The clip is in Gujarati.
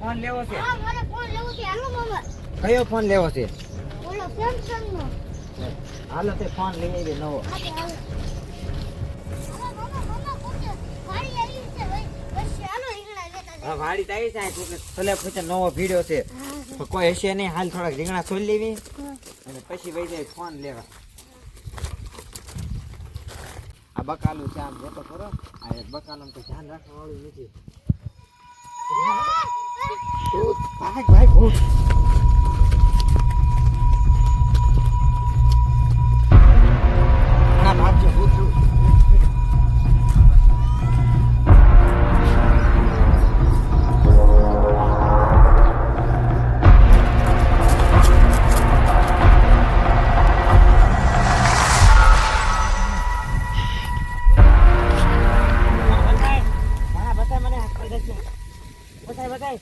ફોન લેવો છે? હા મારે ફોન લેવું છે. હાલો મામા. કયો ફોન લેવો છે? ઓલો સેમસંગ નો. હાલો તે ફોન લઈ આવી નવો. વાડી તો આવી જાય તું પૂછે નવો ભીડ્યો છે. કોઈ હશે નહીં હાલ થોડાક રીંગણા છોડી લેવી. અને પછી વહી જાય ફોન લેવા. આ બકાલું છે આમ જોતો ખરો. આ બકાલું તો ધ્યાન રાખવા વાળું નથી. ભૂત, ભાગ ભાગ ભૂત. ઘણા ભાગજો, ભૂત, ભૂત. બતાય, મારા બતાય મને હાથ કરી દેજો. બતાય, બતાય.